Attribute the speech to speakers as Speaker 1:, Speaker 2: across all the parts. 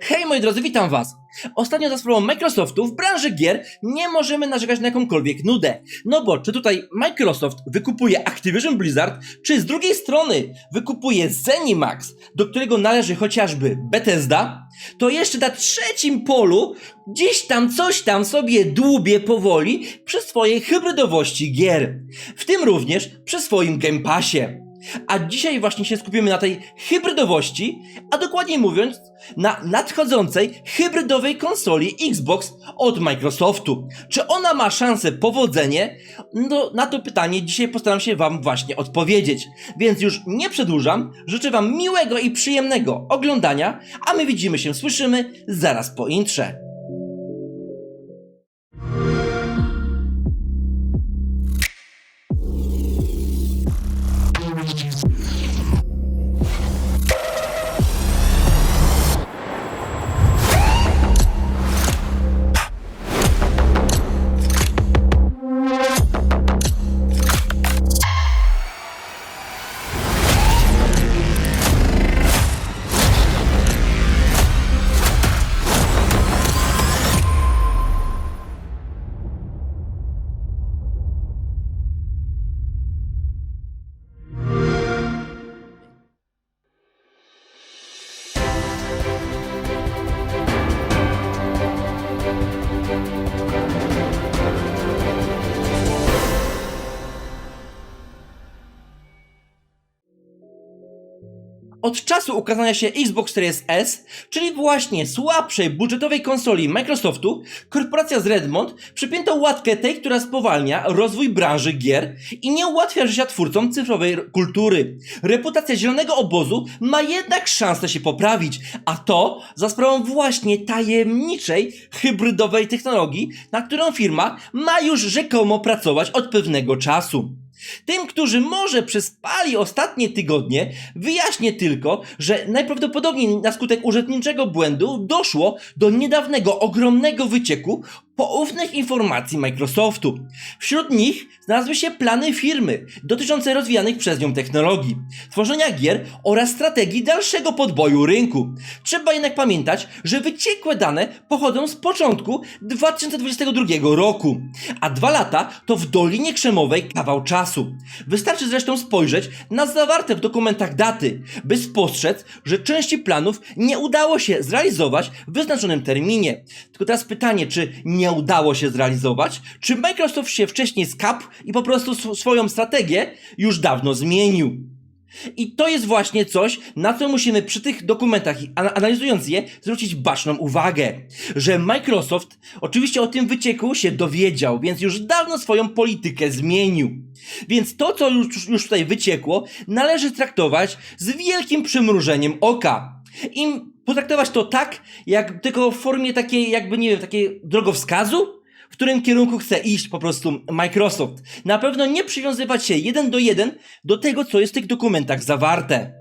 Speaker 1: Hej moi drodzy, witam was! Ostatnio za sprawą Microsoftu w branży gier nie możemy narzekać na jakąkolwiek nudę. No bo czy tutaj Microsoft wykupuje Activision Blizzard, czy z drugiej strony wykupuje Zenimax, do którego należy chociażby Bethesda, to jeszcze na trzecim polu gdzieś tam coś tam sobie dłubie powoli przy swojej hybrydowości gier. W tym również przy swoim Game Passie. A dzisiaj właśnie się skupimy na tej hybrydowości, a dokładniej mówiąc, na nadchodzącej hybrydowej konsoli Xbox od Microsoftu. Czy ona ma szansę powodzenie? No, na to pytanie dzisiaj postaram się Wam właśnie odpowiedzieć. Więc już nie przedłużam, życzę Wam miłego i przyjemnego oglądania, a my widzimy się, słyszymy zaraz po intrze. Od czasu ukazania się Xbox Series S, czyli właśnie słabszej budżetowej konsoli Microsoftu, korporacja z Redmond przypięta łatkę tej, która spowalnia rozwój branży gier i nie ułatwia życia twórcom cyfrowej kultury. Reputacja zielonego obozu ma jednak szansę się poprawić, a to za sprawą właśnie tajemniczej, hybrydowej technologii, na którą firma ma już rzekomo pracować od pewnego czasu. Tym, którzy może przespali ostatnie tygodnie, wyjaśnię tylko, że najprawdopodobniej na skutek urzędniczego błędu doszło do niedawnego ogromnego wycieku poufnych informacji Microsoftu. Wśród nich znalazły się plany firmy dotyczące rozwijanych przez nią technologii, tworzenia gier oraz strategii dalszego podboju rynku. Trzeba jednak pamiętać, że wyciekłe dane pochodzą z początku 2022 roku, a dwa lata to w Dolinie Krzemowej kawał czasu. Wystarczy zresztą spojrzeć na zawarte w dokumentach daty, by spostrzec, że części planów nie udało się zrealizować w wyznaczonym terminie. Tylko teraz pytanie, czy nie udało się zrealizować, czy Microsoft się wcześniej skapł i po prostu sw- swoją strategię już dawno zmienił. I to jest właśnie coś, na co musimy przy tych dokumentach, analizując je, zwrócić baczną uwagę. Że Microsoft oczywiście o tym wycieku się dowiedział, więc już dawno swoją politykę zmienił. Więc to, co już, już tutaj wyciekło, należy traktować z wielkim przymrużeniem oka. I potraktować to tak, jak tylko w formie takiej, jakby nie wiem, takiej drogowskazu, w którym kierunku chce iść po prostu Microsoft. Na pewno nie przywiązywać się jeden do jeden do tego, co jest w tych dokumentach zawarte.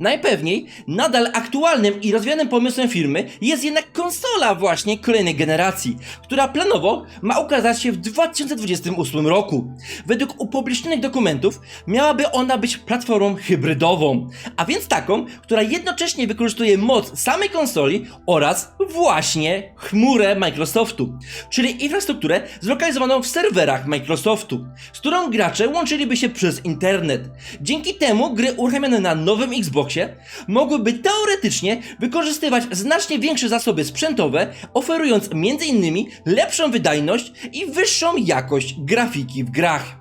Speaker 1: Najpewniej nadal aktualnym i rozwijanym pomysłem firmy jest jednak konsola właśnie kolejnej generacji, która planowo ma ukazać się w 2028 roku. Według upublicznionych dokumentów miałaby ona być platformą hybrydową, a więc taką, która jednocześnie wykorzystuje moc samej konsoli oraz właśnie chmurę Microsoftu, czyli infrastrukturę zlokalizowaną w serwerach Microsoftu, z którą gracze łączyliby się przez internet. Dzięki temu gry uruchamiane na nowym Xboxie mogłyby teoretycznie wykorzystywać znacznie większe zasoby sprzętowe, oferując m.in. lepszą wydajność i wyższą jakość grafiki w grach.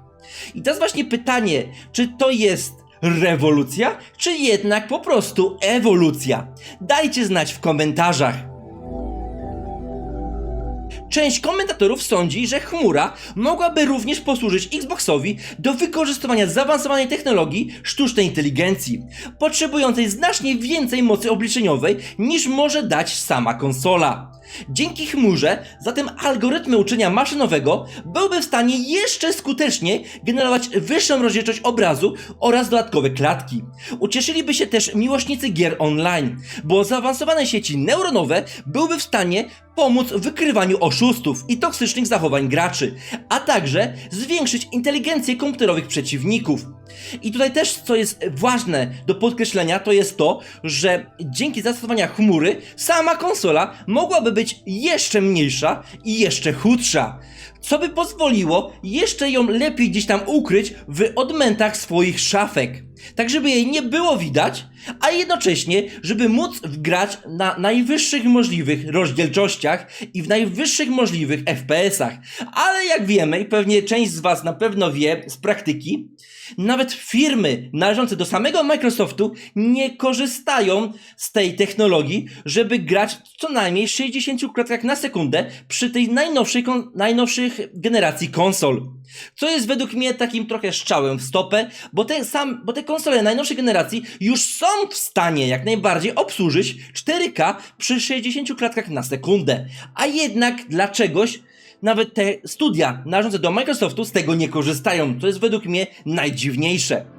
Speaker 1: I teraz właśnie pytanie, czy to jest rewolucja, czy jednak po prostu ewolucja? Dajcie znać w komentarzach. Część komentatorów sądzi, że chmura mogłaby również posłużyć Xboxowi do wykorzystywania zaawansowanej technologii sztucznej inteligencji, potrzebującej znacznie więcej mocy obliczeniowej niż może dać sama konsola. Dzięki chmurze, zatem algorytmy uczenia maszynowego byłby w stanie jeszcze skuteczniej generować wyższą rozdzielczość obrazu oraz dodatkowe klatki. Ucieszyliby się też miłośnicy gier online, bo zaawansowane sieci neuronowe byłyby w stanie pomóc w wykrywaniu oszustów i toksycznych zachowań graczy, a także zwiększyć inteligencję komputerowych przeciwników. I tutaj też, co jest ważne do podkreślenia, to jest to, że dzięki zastosowaniu chmury sama konsola mogłaby być jeszcze mniejsza i jeszcze chudsza, co by pozwoliło jeszcze ją lepiej gdzieś tam ukryć w odmętach swoich szafek, tak żeby jej nie było widać, a jednocześnie, żeby móc grać na najwyższych możliwych rozdzielczościach i w najwyższych możliwych FPS-ach. Ale jak wiemy, i pewnie część z Was na pewno wie z praktyki, nawet firmy należące do samego Microsoftu nie korzystają z tej technologii, żeby grać co najmniej 60 klatkach na sekundę przy tej najnowszej, kon- generacji konsol. Co jest według mnie takim trochę strzałem w stopę, bo te, sam, bo te konsole najnowszej generacji już są w stanie jak najbardziej obsłużyć 4K przy 60 klatkach na sekundę. A jednak dla czegoś nawet te studia należące do Microsoftu z tego nie korzystają. To jest według mnie najdziwniejsze.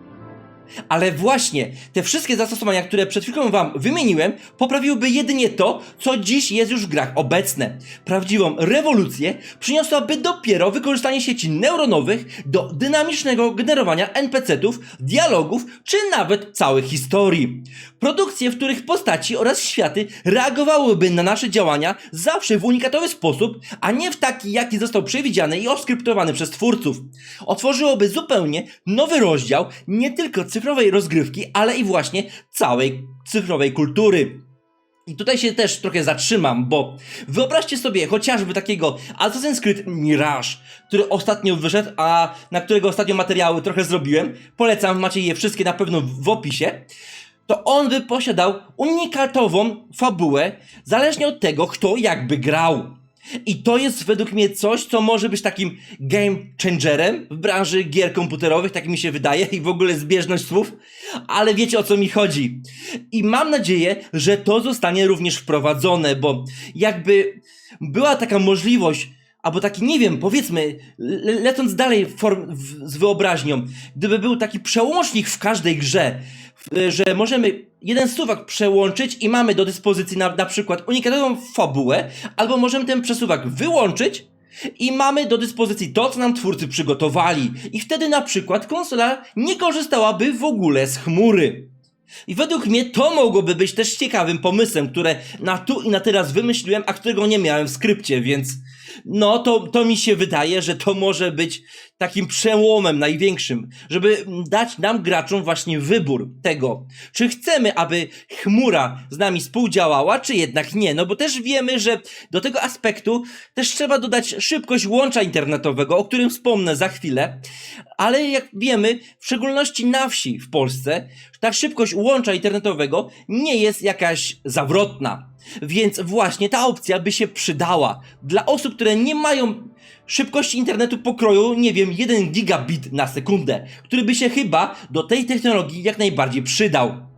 Speaker 1: Ale właśnie te wszystkie zastosowania, które przed chwilą wam wymieniłem, poprawiłyby jedynie to, co dziś jest już w grach obecne. Prawdziwą rewolucję przyniosłaby dopiero wykorzystanie sieci neuronowych do dynamicznego generowania NPC-ów, dialogów czy nawet całych historii. Produkcje, w których postaci oraz światy reagowałyby na nasze działania zawsze w unikatowy sposób, a nie w taki, jaki został przewidziany i oskryptowany przez twórców. Otworzyłoby zupełnie nowy rozdział nie tylko cyfrowej rozgrywki, ale i właśnie całej cyfrowej kultury. I tutaj się też trochę zatrzymam, bo wyobraźcie sobie chociażby takiego Assassin's Creed Mirage, który ostatnio wyszedł, a na którego ostatnio materiały trochę zrobiłem. Polecam, macie je wszystkie na pewno w opisie. To on by posiadał unikatową fabułę, zależnie od tego, kto jakby grał. I to jest według mnie coś, co może być takim game changerem w branży gier komputerowych, tak mi się wydaje, i w ogóle zbieżność słów, ale wiecie o co mi chodzi. I mam nadzieję, że to zostanie również wprowadzone, bo jakby była taka możliwość, albo taki, nie wiem, powiedzmy, le lecąc dalej w z wyobraźnią, gdyby był taki przełącznik w każdej grze, że możemy jeden suwak przełączyć i mamy do dyspozycji na, na przykład unikatową fabułę, albo możemy ten przesuwak wyłączyć i mamy do dyspozycji to, co nam twórcy przygotowali. I wtedy na przykład konsola nie korzystałaby w ogóle z chmury. I według mnie to mogłoby być też ciekawym pomysłem, które na tu i na teraz wymyśliłem, a którego nie miałem w skrypcie, więc no to, to mi się wydaje, że to może być takim przełomem największym, żeby dać nam graczom właśnie wybór tego, czy chcemy, aby chmura z nami współdziałała, czy jednak nie. No bo też wiemy, że do tego aspektu też trzeba dodać szybkość łącza internetowego, o którym wspomnę za chwilę, ale jak wiemy, w szczególności na wsi w Polsce, ta szybkość łącza internetowego nie jest jakaś zawrotna. Więc właśnie ta opcja by się przydała dla osób, które nie mają szybkości internetu pokroju, nie wiem, 1 gigabit na sekundę, który by się chyba do tej technologii jak najbardziej przydał.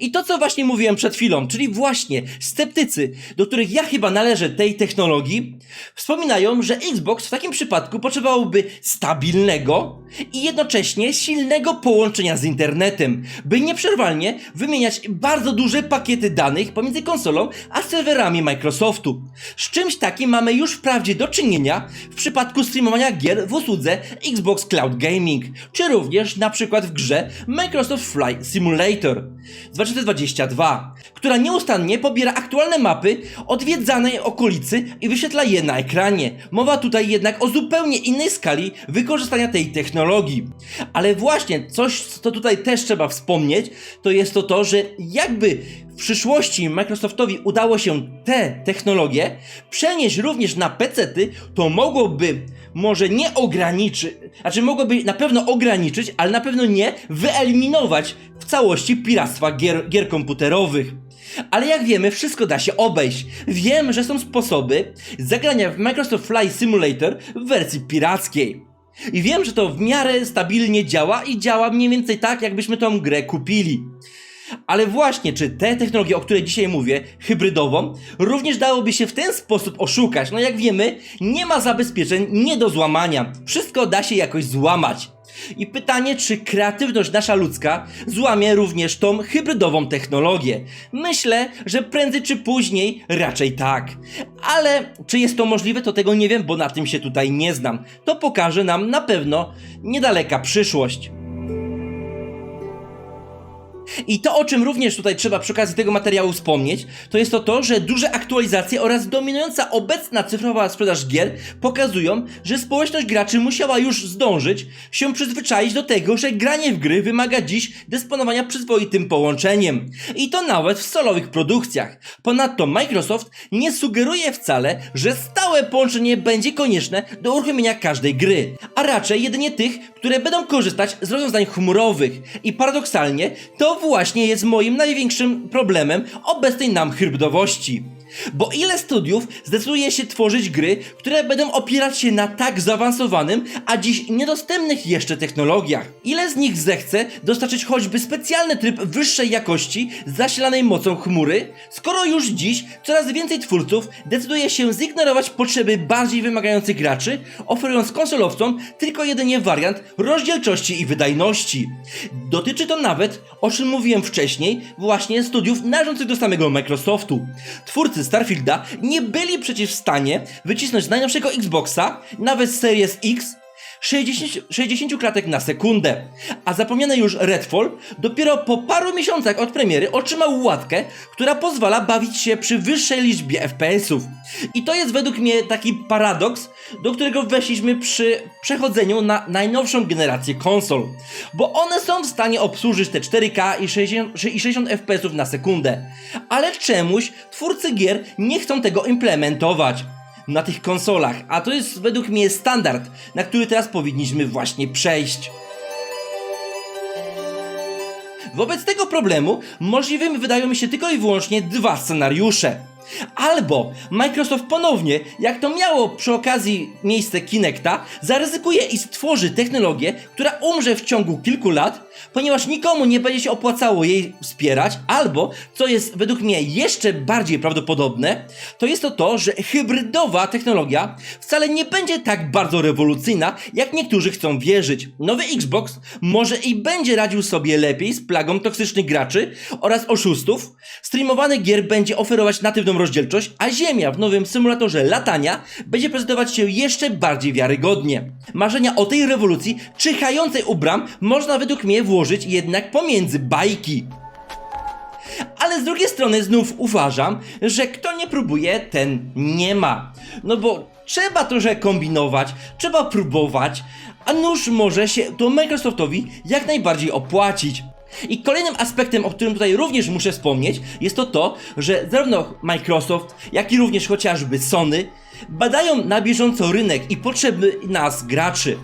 Speaker 1: I to, co właśnie mówiłem przed chwilą, czyli właśnie sceptycy, do których ja chyba należę tej technologii, wspominają, że Xbox w takim przypadku potrzebowałby stabilnego i jednocześnie silnego połączenia z internetem, by nieprzerwalnie wymieniać bardzo duże pakiety danych pomiędzy konsolą a serwerami Microsoftu. Z czymś takim mamy już wprawdzie do czynienia w przypadku streamowania gier w usłudze Xbox Cloud Gaming, czy również na przykład w grze Microsoft Flight Simulator 2022, która nieustannie pobiera aktualne mapy odwiedzanej okolicy i wyświetla je na ekranie. Mowa tutaj jednak o zupełnie innej skali wykorzystania tej technologii. Ale właśnie coś, co tutaj też trzeba wspomnieć, to jest to to, że jakby w przyszłości Microsoftowi udało się te technologie przenieść również na PC-ty, to mogłoby może nie ograniczyć, znaczy mogłoby na pewno ograniczyć, ale na pewno nie wyeliminować w całości piractwa gier, gier komputerowych. Ale jak wiemy, wszystko da się obejść. Wiem, że są sposoby zagrania w Microsoft Flight Simulator w wersji pirackiej. I wiem, że to w miarę stabilnie działa i działa mniej więcej tak, jakbyśmy tą grę kupili. Ale właśnie, czy tę technologię, o której dzisiaj mówię, hybrydową, również dałoby się w ten sposób oszukać? No jak wiemy, nie ma zabezpieczeń nie do złamania. Wszystko da się jakoś złamać. I pytanie, czy kreatywność nasza ludzka złamie również tą hybrydową technologię? Myślę, że prędzej czy później raczej tak. Ale czy jest to możliwe, to tego nie wiem, bo na tym się tutaj nie znam. To pokaże nam na pewno niedaleka przyszłość. I to, o czym również tutaj trzeba przy okazji tego materiału wspomnieć, to jest to to, że duże aktualizacje oraz dominująca obecna cyfrowa sprzedaż gier pokazują, że społeczność graczy musiała już zdążyć się przyzwyczaić do tego, że granie w gry wymaga dziś dysponowania przyzwoitym połączeniem. I to nawet w solowych produkcjach. Ponadto Microsoft nie sugeruje wcale, że stałe połączenie będzie konieczne do uruchomienia każdej gry, a raczej jedynie tych, które będą korzystać z rozwiązań chmurowych. I paradoksalnie to właśnie jest moim największym problemem obecnej nam hybrydowości. Bo ile studiów zdecyduje się tworzyć gry, które będą opierać się na tak zaawansowanym, a dziś niedostępnych jeszcze technologiach? Ile z nich zechce dostarczyć choćby specjalny tryb wyższej jakości zasilanej mocą chmury, skoro już dziś coraz więcej twórców decyduje się zignorować potrzeby bardziej wymagających graczy, oferując konsolowcom tylko jedynie wariant rozdzielczości i wydajności. Dotyczy to nawet, o czym mówiłem wcześniej, właśnie studiów należących do samego Microsoftu. Twórcy Starfielda nie byli przecież w stanie wycisnąć najnowszego Xboxa, nawet Series X, 60, 60 klatek na sekundę. A zapomniany już Redfall dopiero po paru miesiącach od premiery otrzymał łatkę, która pozwala bawić się przy wyższej liczbie FPS-ów. I to jest według mnie taki paradoks, do którego weszliśmy przy przechodzeniu na najnowszą generację konsol. Bo one są w stanie obsłużyć te 4K i 60, i 60 FPS-ów na sekundę. Ale czemuś twórcy gier nie chcą tego implementować na tych konsolach, a to jest według mnie standard, na który teraz powinniśmy właśnie przejść. Wobec tego problemu możliwymi wydają mi się tylko i wyłącznie dwa scenariusze. Albo Microsoft ponownie, jak to miało przy okazji miejsce Kinecta, zaryzykuje i stworzy technologię, która umrze w ciągu kilku lat, ponieważ nikomu nie będzie się opłacało jej wspierać, albo, co jest według mnie jeszcze bardziej prawdopodobne, to jest to to, że hybrydowa technologia wcale nie będzie tak bardzo rewolucyjna, jak niektórzy chcą wierzyć. Nowy Xbox może i będzie radził sobie lepiej z plagą toksycznych graczy oraz oszustów, streamowany gier będzie oferować natywną rozdzielczość, a Ziemia w nowym symulatorze latania będzie prezentować się jeszcze bardziej wiarygodnie. Marzenia o tej rewolucji czyhającej u bram można według mnie włożyć jednak pomiędzy bajki. Ale z drugiej strony znów uważam, że kto nie próbuje, ten nie ma. No bo trzeba trochę kombinować, trzeba próbować, a nuż może się to Microsoftowi jak najbardziej opłacić. I kolejnym aspektem, o którym tutaj również muszę wspomnieć, jest to to, że zarówno Microsoft, jak i również chociażby Sony badają na bieżąco rynek i potrzeby nas, graczy.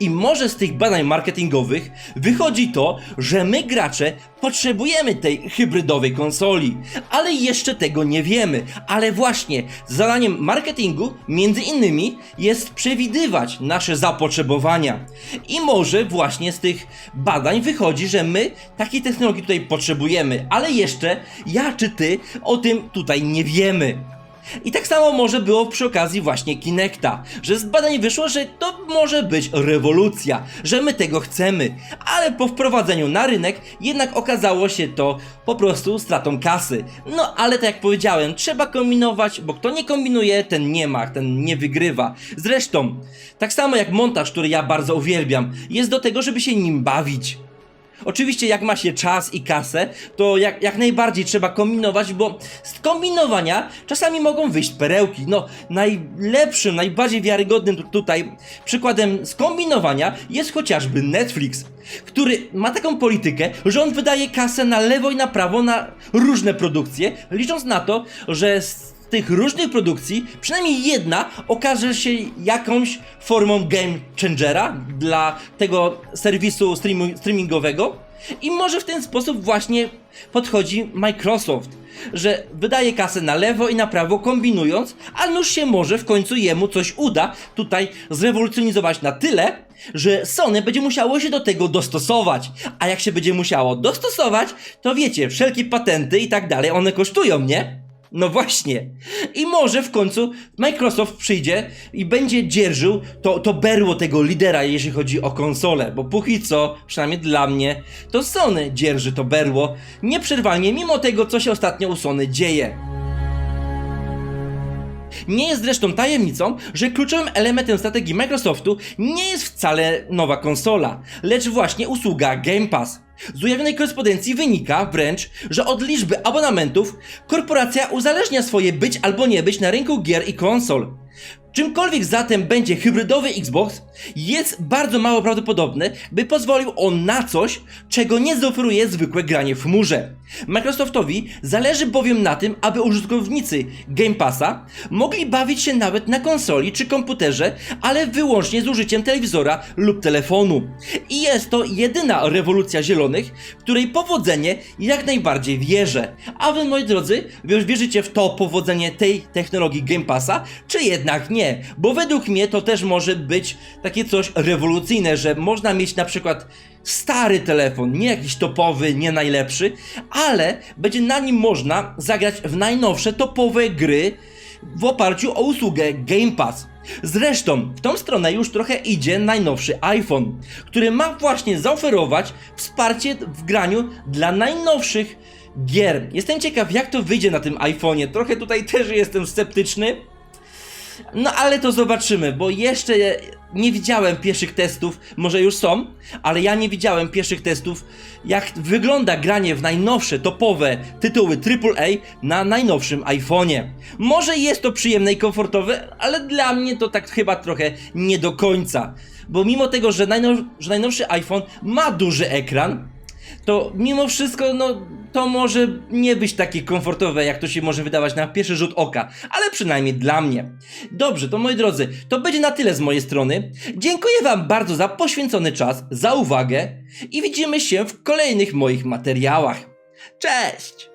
Speaker 1: I może z tych badań marketingowych wychodzi to, że my, gracze, potrzebujemy tej hybrydowej konsoli, ale jeszcze tego nie wiemy. Ale właśnie zadaniem marketingu, między innymi, jest przewidywać nasze zapotrzebowania. I może właśnie z tych badań wychodzi, że my takiej technologii tutaj potrzebujemy, ale jeszcze ja czy ty o tym tutaj nie wiemy. I tak samo może było przy okazji właśnie Kinecta, że z badań wyszło, że to może być rewolucja, że my tego chcemy, ale po wprowadzeniu na rynek jednak okazało się to po prostu stratą kasy. No ale tak jak powiedziałem, trzeba kombinować, bo kto nie kombinuje, ten nie ma, ten nie wygrywa. Zresztą, tak samo jak montaż, który ja bardzo uwielbiam, jest do tego, żeby się nim bawić. Oczywiście jak ma się czas i kasę, to jak, jak najbardziej trzeba kombinować, bo z kombinowania czasami mogą wyjść perełki. No, najlepszym, najbardziej wiarygodnym tu- tutaj przykładem skombinowania jest chociażby Netflix, który ma taką politykę, że on wydaje kasę na lewo i na prawo na różne produkcje, licząc na to, że tych różnych produkcji, przynajmniej jedna okaże się jakąś formą game changera dla tego serwisu streamu- streamingowego. I może w ten sposób właśnie podchodzi Microsoft, że wydaje kasę na lewo i na prawo kombinując, a nuż się może w końcu jemu coś uda tutaj zrewolucjonizować na tyle, że Sony będzie musiało się do tego dostosować. A jak się będzie musiało dostosować, to wiecie, wszelkie patenty i tak dalej, one kosztują, nie? No właśnie. I może w końcu Microsoft przyjdzie i będzie dzierżył to, to berło tego lidera, jeśli chodzi o konsolę. Bo póki co, przynajmniej dla mnie, to Sony dzierży to berło nieprzerwalnie, mimo tego, co się ostatnio u Sony dzieje. Nie jest zresztą tajemnicą, że kluczowym elementem strategii Microsoftu nie jest wcale nowa konsola, lecz właśnie usługa Game Pass. Z ujawnionej korespondencji wynika wręcz, że od liczby abonamentów korporacja uzależnia swoje być albo nie być na rynku gier i konsol. Czymkolwiek zatem będzie hybrydowy Xbox, jest bardzo mało prawdopodobne, by pozwolił on na coś, czego nie zaoferuje zwykłe granie w chmurze. Microsoftowi zależy bowiem na tym, aby użytkownicy Game Passa mogli bawić się nawet na konsoli czy komputerze, ale wyłącznie z użyciem telewizora lub telefonu. I jest to jedyna rewolucja zielonych, której powodzenie jak najbardziej wierzę. A wy, moi drodzy, wierzycie w to powodzenie tej technologii Game Passa, czy jednak nie? Bo według mnie to też może być takie coś rewolucyjne, że można mieć na przykład stary telefon, nie jakiś topowy, nie najlepszy, ale będzie na nim można zagrać w najnowsze topowe gry w oparciu o usługę Game Pass. Zresztą w tą stronę już trochę idzie najnowszy iPhone, który ma właśnie zaoferować wsparcie w graniu dla najnowszych gier. Jestem ciekaw jak to wyjdzie na tym iPhone'ie. Trochę tutaj też jestem sceptyczny. No ale to zobaczymy, bo jeszcze nie widziałem pierwszych testów, może już są, ale ja nie widziałem pierwszych testów, jak wygląda granie w najnowsze, topowe tytuły AAA na najnowszym iPhone'ie. Może jest to przyjemne i komfortowe, ale dla mnie to tak chyba trochę nie do końca. Bo mimo tego, że, najnow, że najnowszy iPhone ma duży ekran, to mimo wszystko, no, to może nie być takie komfortowe, jak to się może wydawać na pierwszy rzut oka, ale przynajmniej dla mnie. Dobrze, to moi drodzy, to będzie na tyle z mojej strony. Dziękuję Wam bardzo za poświęcony czas, za uwagę i widzimy się w kolejnych moich materiałach. Cześć!